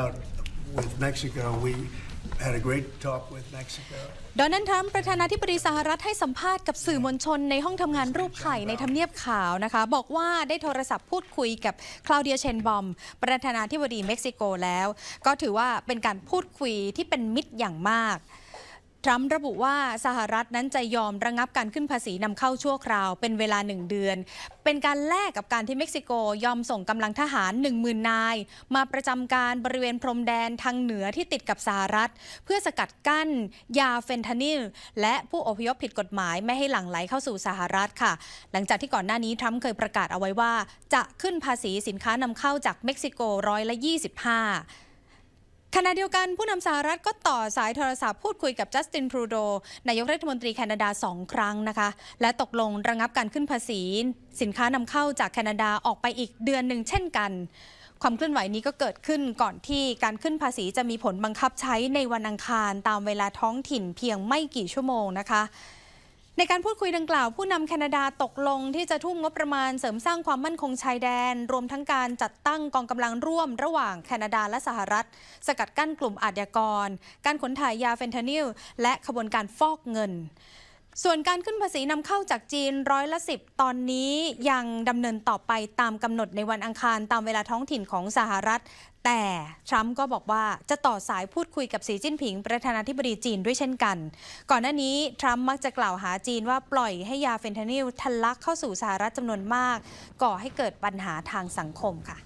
out with Mexico. We had a great talk with Mexico. โดนัลด์ทรัมป์ประธานาธิบดีสหรัฐให้สัมภาษณ์กับสื่อมวลชนในห้องทำงานรูปไข่ในทำเนียบขาวนะคะ บอกว่าได้โทรศัพท์พูดคุยกับคลาวเดียเชนบอม ประธานาธิบดีเม็กซิโกแล้ว ก็ถือว่าเป็นการพูดคุยที่เป็นมิตรอย่างมาก ทรัมป์ระบุว่าสหรัฐนั้นจะยอมระงับการขึ้นภาษีนำเข้าชั่วคราวเป็นเวลาหนึ่งเดือน เป็นการแลกกับการที่เม็กซิโกยอมส่งกำลังทหาร 10,000นาย มาประจำการบริเวณพรมแดนทางเหนือที่ติดกับสหรัฐ เพื่อสกัดกั้น ยาเฟนทานิล และผู้อพยพผิดกฎหมายไม่ให้หลั่งไหลเข้าสู่สหรัฐค่ะ หลังจากที่ก่อนหน้านี้ทรัมป์เคยประกาศเอาไว้ว่า จะขึ้นภาษีสินค้านำเข้าจากเม็กซิโกร้อยละ25 ขณะเดียวกันผู้นำสหรัฐก็ต่อสายโทรศัพท์พูดคุยกับจัสตินทรูโดนายกรัฐมนตรีแคนาดาสองครั้งนะคะ และตกลงระงับการขึ้นภาษี สินค้านำเข้าจากแคนาดาออกไปอีกเดือนหนึ่งเช่นกัน ความเคลื่อนไหวนี้ก็เกิดขึ้นก่อนที่การขึ้นภาษีจะมีผลบังคับใช้ในวันอังคารตามเวลาท้องถิ่นเพียงไม่กี่ชั่วโมงนะคะ ในการพูดคุยดังกล่าวผู้นำแคนาดาตกลงที่จะทุ่มงบประมาณเสริมสร้างความมั่นคงชายแดน รวมทั้งการจัดตั้งกองกำลังร่วมระหว่างแคนาดาและสหรัฐ สกัดกั้นกลุ่มอาชญากร การขนถ่ายยาเฟนทานิล และขบวนการฟอกเงิน ส่วนการขึ้นภาษีนำเข้าจากจีนร้อยละสิบตอนนี้ยังดำเนินต่อไปตามกำหนดในวันอังคารตามเวลาท้องถิ่นของสหรัฐ แต่ทรัมป์ก็บอกว่าจะต่อสายพูดคุยกับสีจิ้นผิง ประธานาธิบดีจีนด้วยเช่นกัน ก่อนหน้านี้ทรัมป์มักจะกล่าวหาจีนว่าปล่อยให้ยาเฟนทานิลทะลักเข้าสู่สหรัฐจำนวนมาก ก่อให้เกิดปัญหาทางสังคมค่ะ